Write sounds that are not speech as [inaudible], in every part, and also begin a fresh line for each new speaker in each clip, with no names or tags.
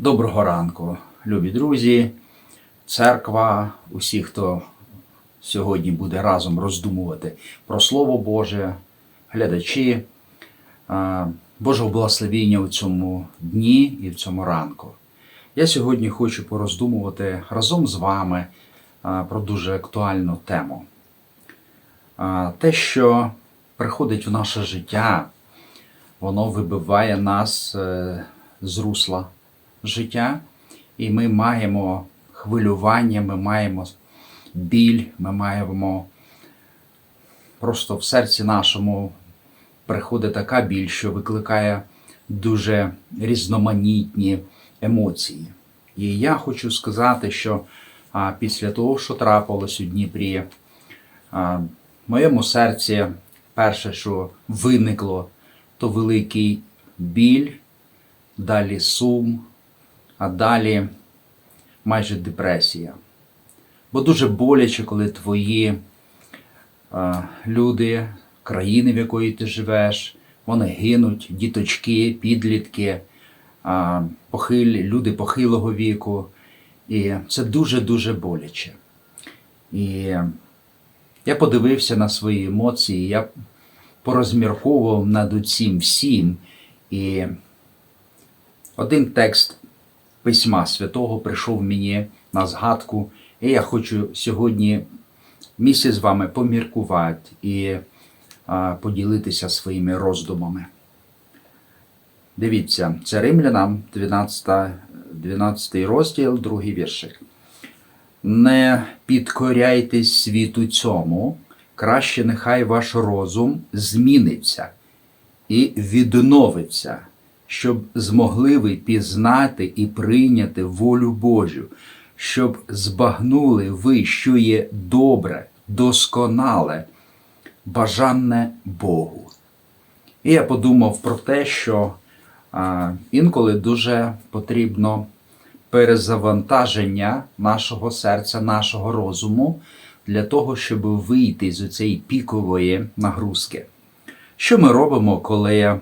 Доброго ранку, любі друзі, церква, усі, хто сьогодні буде разом роздумувати про Слово Боже, глядачі, Божого благословіння у цьому дні і в цьому ранку. Я сьогодні хочу пороздумувати разом з вами про дуже актуальну тему. Те, що приходить в наше життя, воно вибиває нас е, з русла життя, і ми маємо хвилювання, ми маємо біль, ми маємо просто в серці нашому приходить така біль, що викликає дуже різноманітні емоції. І я хочу сказати, що а, після того, що трапилось у Дніпрі, а, в моєму серці перше, що виникло, то великий біль, далі сум, а далі майже депресія. Бо дуже боляче, коли твої а, люди, країни, в якої ти живеш, вони гинуть, діточки, підлітки, а, похилі, люди похилого віку. І це дуже-дуже боляче. І я подивився на свої емоції, я порозмірковував над цим всім. І один текст письма святого прийшов мені на згадку, і я хочу сьогодні місяць з вами поміркувати і поділитися своїми роздумами. Дивіться, це Римлянам 12, 12 розділ, другий віршик. Не підкоряйтесь світу цьому, краще нехай ваш розум зміниться і відновиться, щоб змогли ви пізнати і прийняти волю Божу, щоб збагнули ви, що є добре, досконале, бажанне Богу. І я подумав про те, що інколи дуже потрібно перезавантаження нашого серця, нашого розуму для того, щоб вийти з цієї пікової нагрузки. Що ми робимо, коли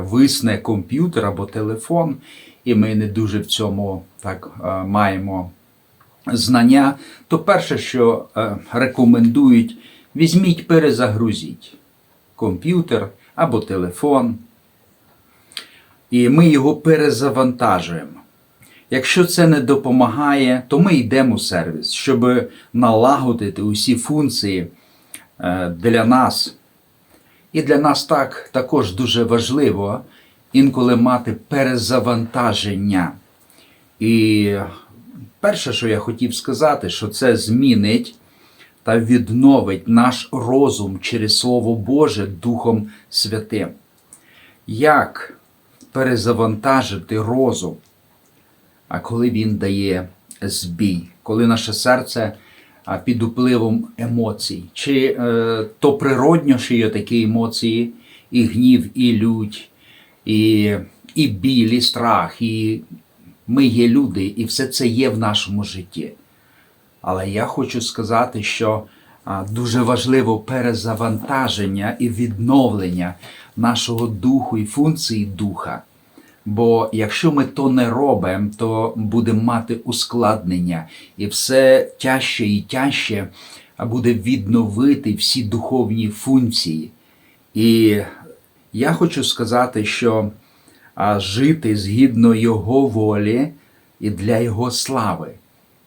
висне комп'ютер або телефон, і ми не дуже в цьому так е, маємо знання, то перше, що е, рекомендують, візьміть, перезагрузіть комп'ютер або телефон, і ми його перезавантажуємо. Якщо це не допомагає, то ми йдемо у сервіс, щоб налагодити усі функції е, для нас. І для нас так також дуже важливо інколи мати перезавантаження. І перше, що я хотів сказати, що це змінить та відновить наш розум через Слово Боже Духом Святим. Як перезавантажити розум? А коли він дає збій, коли наше серце під впливом емоцій, чи е, то природньо, що є такі емоції, і гнів, і лють, і, і біль, і страх, і ми є люди, і все це є в нашому житті. Але я хочу сказати, що дуже важливо перезавантаження і відновлення нашого духу і функції духа. Бо якщо ми то не робимо, то будемо мати ускладнення, і все тяжче і тяжче буде відновити всі духовні функції. І я хочу сказати, що жити згідно Його волі і для Його слави,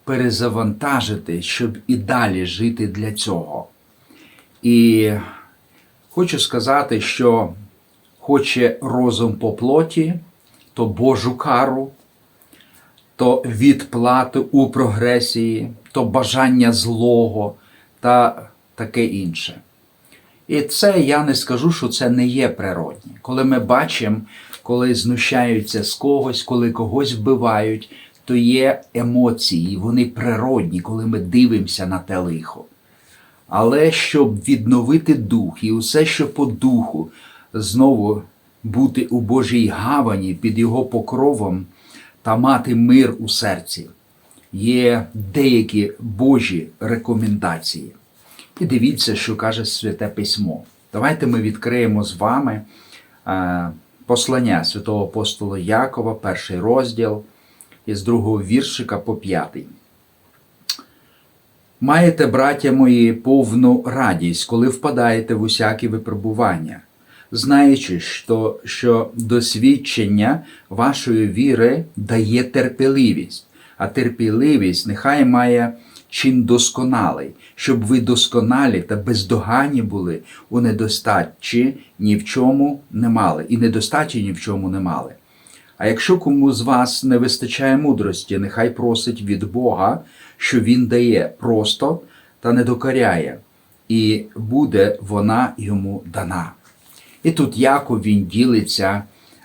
перезавантажити, щоб і далі жити для цього. І хочу сказати, що хоче розум по плоті то Божу кару, то відплати у прогресії, то бажання злого та таке інше. І це я не скажу, що це не є природні. Коли ми бачимо, коли знущаються з когось, коли когось вбивають, то є емоції, вони природні, коли ми дивимося на те лихо. Але щоб відновити дух і усе, що по духу, знову бути у Божій гавані під Його покровом та мати мир у серці. Є деякі Божі рекомендації. І дивіться, що каже Святе Письмо. Давайте ми відкриємо з вами е, послання святого апостола Якова, перший розділ, із другого віршика по п'ятий. Маєте, браття мої, повну радість, коли впадаєте в усякі випробування, знаючи, що, що досвідчення вашої віри дає терпеливість, а терпеливість нехай має чин досконалий, щоб ви досконалі та бездоганні були у недостачі ні в чому не мали, і недостачі ні в чому не мали. А якщо кому з вас не вистачає мудрості, нехай просить від Бога, що Він дає просто та не докоряє, і буде вона йому дана. І тут Яков він ділиться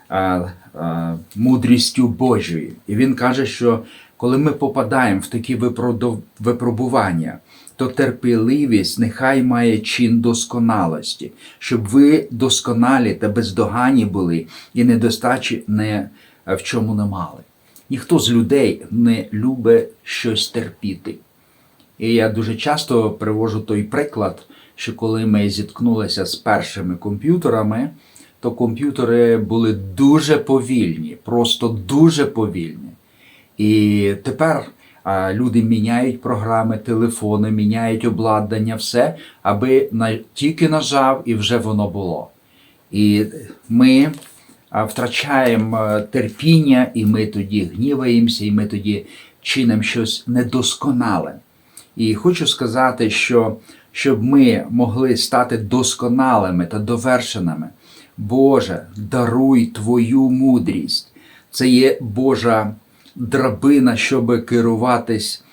а, а, мудрістю Божою. І він каже, що коли ми попадаємо в такі випробування, то терпеливість нехай має чин досконалості, щоб ви досконалі та бездоганні були і недостачі не в чому не мали. Ніхто з людей не любить щось терпіти. І я дуже часто привожу той приклад, що коли ми зіткнулися з першими комп'ютерами, то комп'ютери були дуже повільні, просто дуже повільні. І тепер люди міняють програми, телефони, міняють обладнання, все, аби тільки нажав і вже воно було. І ми втрачаємо терпіння, і ми тоді гніваємося, і ми тоді чинимо щось недосконале. І хочу сказати, що щоб ми могли стати досконалими та довершеними, Боже, даруй Твою мудрість. Це є Божа драбина, щоб керуватись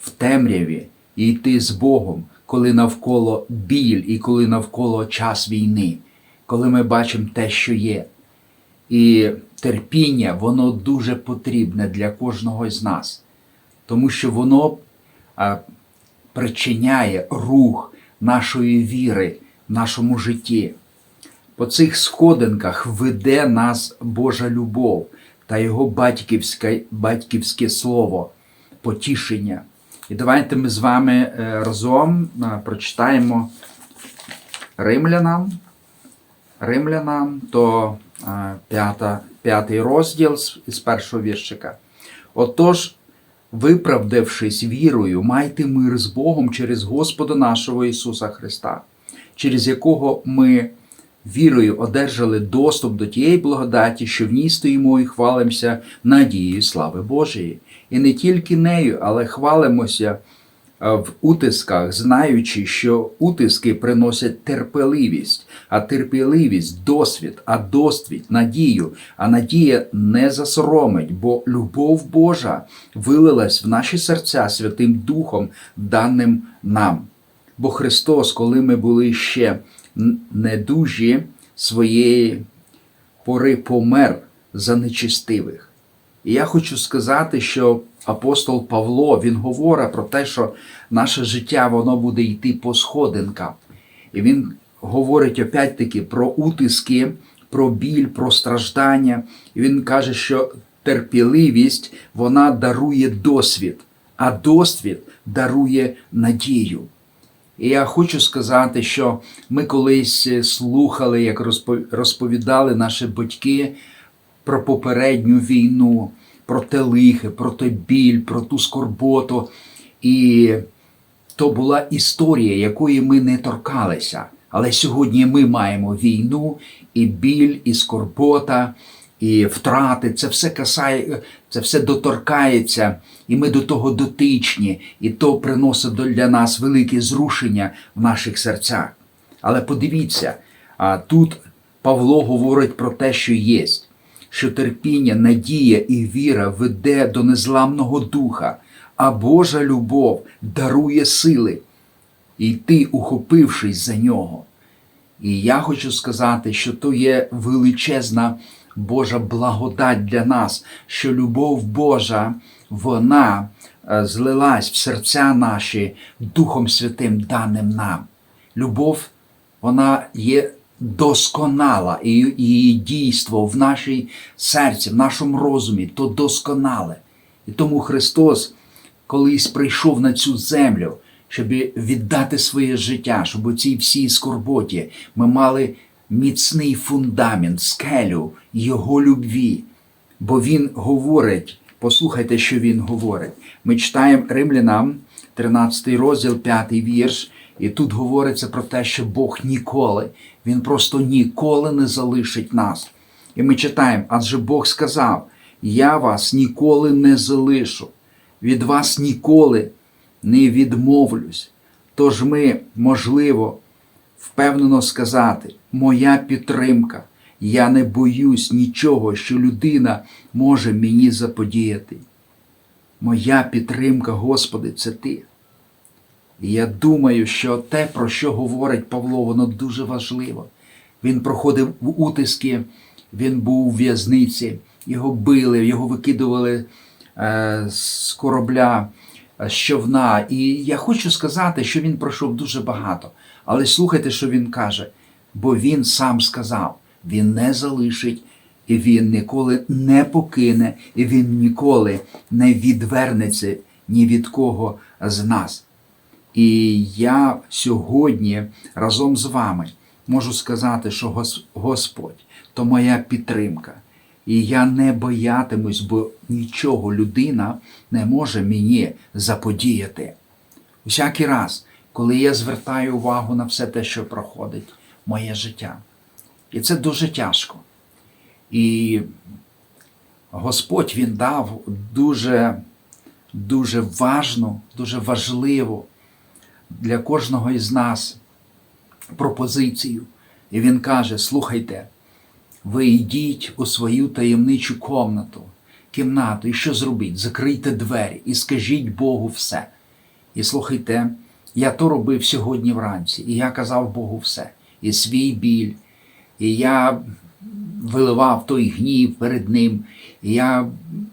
в темряві і йти з Богом, коли навколо біль і коли навколо час війни, коли ми бачимо те, що є. І терпіння, воно дуже потрібне для кожного з нас, тому що воно причиняє рух нашої віри в нашому житті. По цих сходинках веде нас Божа любов та Його батьківське, батьківське слово, потішення. І давайте ми з вами е, разом е, прочитаємо Римлянам. Римлянам, то е, п'ятий розділ з першого віршика. Отож, виправдавшись вірою, майте мир з Богом через Господа нашого Ісуса Христа, через якого ми вірою одержали доступ до тієї благодаті, що в ній стоїмо і хвалимося надією слави Божої. І не тільки нею, але хвалимося в утисках, знаючи, що утиски приносять терпеливість, а терпеливість досвід, а досвід надію, а надія не засоромить, бо любов Божа вилилась в наші серця Святим Духом, даним нам. Бо Христос, коли ми були ще недужі своєї пори помер за нечистивих. І я хочу сказати, що апостол Павло він говорить про те, що наше життя воно буде йти по сходинкам. І він говорить опять-таки про утиски, про біль, про страждання. І він каже, що терпіливість вона дарує досвід, а досвід дарує надію. І я хочу сказати, що ми колись слухали, як розпо- розповідали наші батьки про попередню війну, про те лихе, про той біль, про ту скорботу. І то була історія, якої ми не торкалися. Але сьогодні ми маємо війну, і біль, і скорбота, і втрати. Це все касає, це все доторкається, і ми до того дотичні, і то приносить для нас велике зрушення в наших серцях. Але подивіться, тут Павло говорить про те, що є, що терпіння, надія і віра веде до незламного духа, а Божа любов дарує сили йти, ухопившись за нього. І я хочу сказати, що то є величезна Божа благодать для нас, що любов Божа, вона е, злилась в серця наші Духом Святим даним нам. Любов, вона є досконала, і її дійство в нашій серці, в нашому розумі, то досконале. І тому Христос колись прийшов на цю землю, щоб віддати своє життя, щоб у цій всій скорботі ми мали міцний фундамент, скелю Його любві. Бо Він говорить, Послухайте, що він говорить. Ми читаємо Римлянам, 13 розділ, 5 вірш, і тут говориться про те, що Бог ніколи, Він просто ніколи не залишить нас. І ми читаємо, адже Бог сказав: Я вас ніколи не залишу, від вас ніколи не відмовлюсь. Тож ми, можливо, впевнено сказати, моя підтримка, я не боюсь нічого, що людина може мені заподіяти. Моя підтримка, Господи, це Ти. І я думаю, що те, про що говорить Павло, воно дуже важливо. Він проходив утиски, він був у в'язниці, його били, його викидували е, з корабля, е, з човна. І я хочу сказати, що він пройшов дуже багато. Але слухайте, що він каже, бо він сам сказав, він не залишить, і він ніколи не покине, і він ніколи не відвернеться ні від кого з нас. І я сьогодні разом з вами можу сказати, що Господь то моя підтримка. І я не боятимусь, бо нічого людина не може мені заподіяти. Усякий раз, коли я звертаю увагу на все те, що проходить моє життя. І це дуже тяжко. І Господь Він дав дуже, дуже важну, дуже важливу для кожного із нас пропозицію. І він каже: слухайте, ви йдіть у свою таємничу комнату, кімнату, і що зробіть? Закрийте двері і скажіть Богу все. І слухайте, я то робив сьогодні вранці, і я казав Богу все, і свій біль, і я виливав той гнів перед ним, я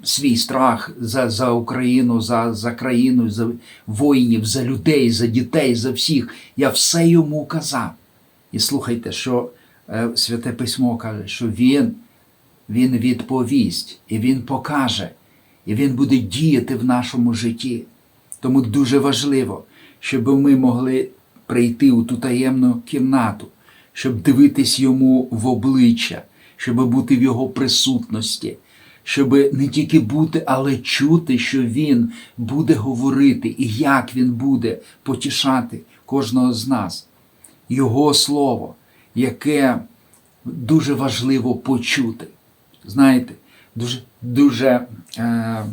свій страх за, за Україну, за, за країну, за воїнів, за людей, за дітей, за всіх. Я все йому казав. І слухайте, що е, Святе Письмо каже, що він, він відповість, і він покаже, і він буде діяти в нашому житті. Тому дуже важливо, щоб ми могли прийти у ту таємну кімнату, щоб дивитись йому в обличчя, щоб бути в його присутності, щоб не тільки бути, але чути, що він буде говорити і як він буде потішати кожного з нас. Його слово, яке дуже важливо почути. Знаєте, дуже, дуже, е,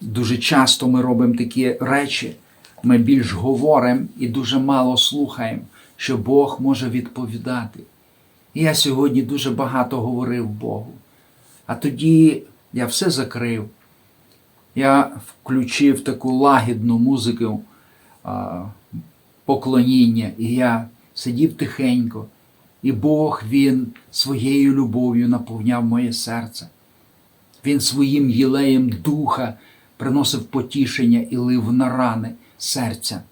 дуже часто ми робимо такі речі, ми більш говоримо і дуже мало слухаємо, що Бог може відповідати. І я сьогодні дуже багато говорив Богу. А тоді я все закрив. Я включив таку лагідну музику поклоніння, і я сидів тихенько, і Бог Він своєю любов'ю наповняв моє серце. Він своїм єлеєм духа приносив потішення і лив на рани серця.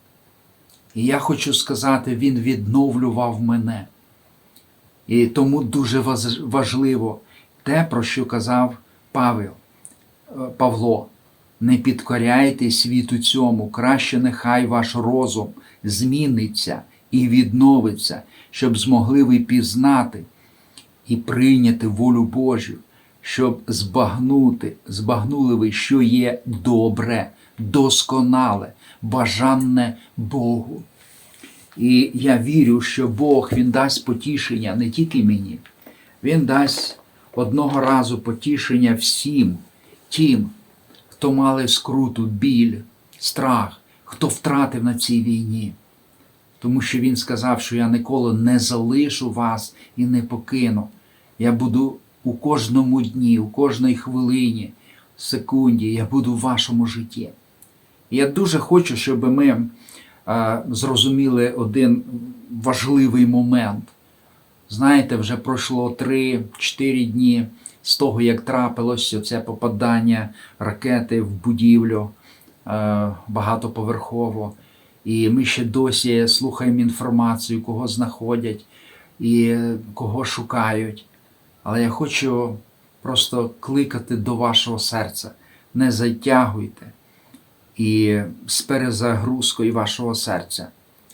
І я хочу сказати, Він відновлював мене. І тому дуже важливо те, про що казав Павел, е, Павло. Не підкоряйте світу цьому, краще нехай ваш розум зміниться і відновиться, щоб змогли ви пізнати і прийняти волю Божу, щоб збагнути, збагнули ви, що є добре, досконале, бажанне Богу. І я вірю, що Бог Він дасть потішення не тільки мені, Він дасть одного разу потішення всім тим, хто мали скруту, біль, страх, хто втратив на цій війні. Тому що Він сказав, що я ніколи не залишу вас і не покину. Я буду у кожному дні, у кожній хвилині, секунді, я буду в вашому житті. Я дуже хочу, щоб ми зрозуміли один важливий момент. Знаєте, вже пройшло 3-4 дні з того, як трапилося це попадання ракети в будівлю е, багатоповерхово. І ми ще досі слухаємо інформацію, кого знаходять і кого шукають. Але я хочу просто кликати до вашого серця. Не затягуйте і з перезагрузкою вашого серця.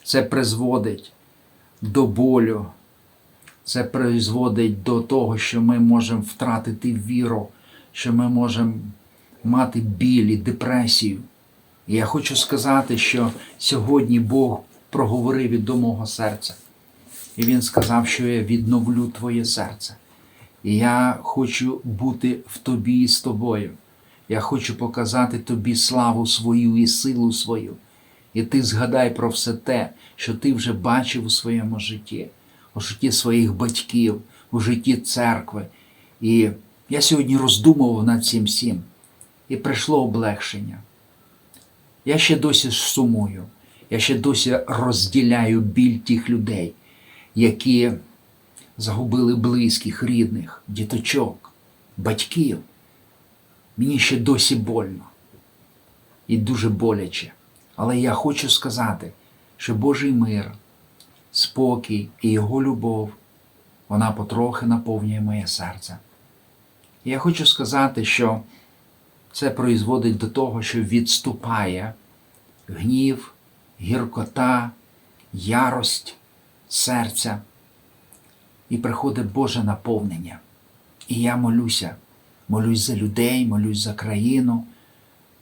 Це призводить до болю, це призводить до того, що ми можемо втратити віру, що ми можемо мати біль і депресію. І я хочу сказати, що сьогодні Бог проговорив від до мого серця. І Він сказав, що я відновлю твоє серце. І я хочу бути в тобі і з тобою. Я хочу показати тобі славу свою і силу свою. І ти згадай про все те, що ти вже бачив у своєму житті, у житті своїх батьків, у житті церкви. І я сьогодні роздумував над цим всім, і прийшло облегшення. Я ще досі сумую, я ще досі розділяю біль тих людей, які загубили близьких, рідних, діточок, батьків. Мені ще досі больно і дуже боляче. Але я хочу сказати, що Божий мир, спокій і Його любов, вона потрохи наповнює моє серце. І я хочу сказати, що це призводить до того, що відступає гнів, гіркота, ярость серця, і приходить Боже наповнення. І я молюся, молюсь за людей, молюсь за країну.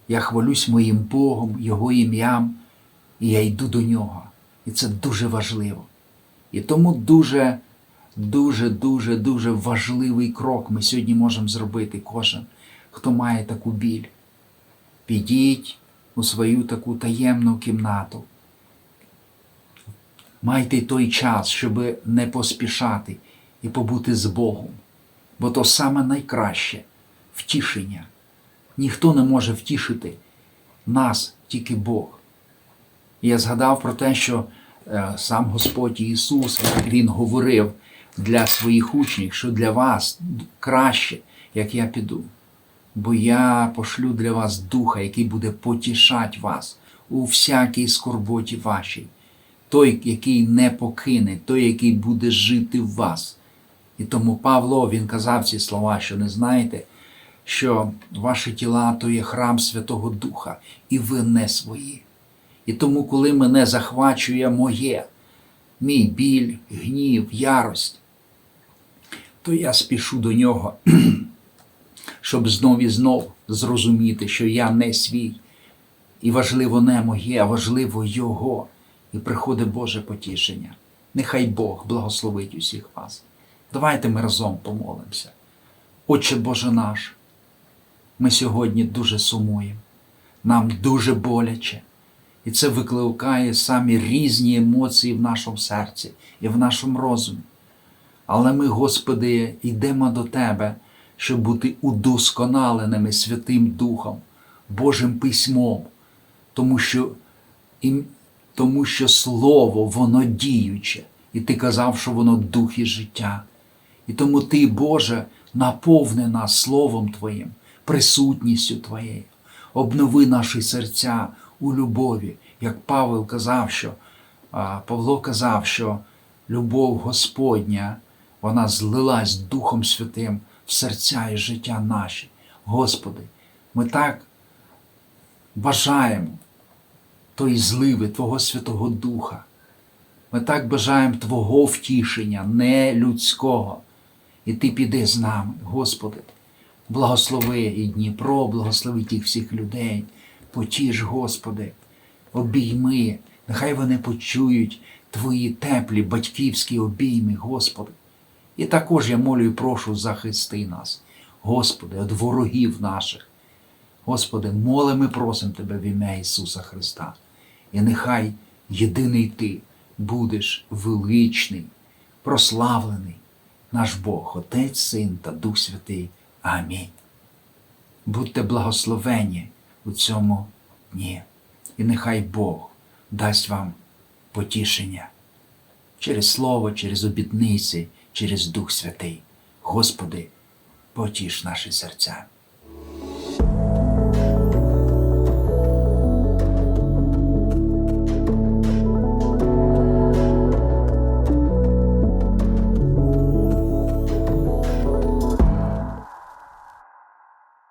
Я хвалюсь моїм Богом, Його ім'ям, і я йду до нього. І це дуже важливо. І тому дуже, дуже, дуже, дуже важливий крок ми сьогодні можемо зробити кожен, хто має таку біль. Підіть у свою таку таємну кімнату. Майте той час, щоб не поспішати і побути з Богом. Бо то саме найкраще втішення. Ніхто не може втішити нас, тільки Бог. Я згадав про те, що е, сам Господь Ісус Він говорив для своїх учнів, що для вас краще, як я піду. Бо я пошлю для вас духа, який буде потішати вас у всякій скорботі вашій, той, який не покине, той, який буде жити в вас. І тому Павло він казав ці слова, що не знаєте, що ваші тіла то є храм Святого Духа, і ви не свої. І тому, коли мене захвачує моє, мій біль, гнів, ярость, то я спішу до нього, [clears throat] щоб знов і знов зрозуміти, що я не свій. І важливо не моє, а важливо Його. І приходить Боже потішення. Нехай Бог благословить усіх вас. Давайте ми разом помолимося. Отче Боже наш, ми сьогодні дуже сумуємо, нам дуже боляче, і це викликає самі різні емоції в нашому серці і в нашому розумі. Але ми, Господи, йдемо до Тебе, щоб бути удосконаленими Святим Духом, Божим Письмом, тому що, тому що Слово, воно діюче, і Ти казав, що воно дух і життя. І тому Ти, Боже, наповни нас Словом Твоїм, присутністю Твоєю, обнови наші серця у любові, як Павел казав, що Павло казав, що любов Господня, вона злилась Духом Святим в серця і життя наші. Господи, ми так бажаємо тої зливи Твого Святого Духа. Ми так бажаємо Твого втішення, не людського. І Ти піди з нами, Господи. Благослови і Дніпро, благослови тих всіх людей. Потіш, Господи, обійми, нехай вони почують Твої теплі батьківські обійми, Господи. І також я молю і прошу захисти нас, Господи, від ворогів наших. Господи, молимо і просимо Тебе в ім'я Ісуса Христа. І нехай єдиний Ти будеш величний, прославлений, наш Бог, Отець, Син та Дух Святий. Амінь. Будьте благословені у цьому дні. І нехай Бог дасть вам потішення через Слово, через обітниці, через Дух Святий. Господи, потіш наші серця.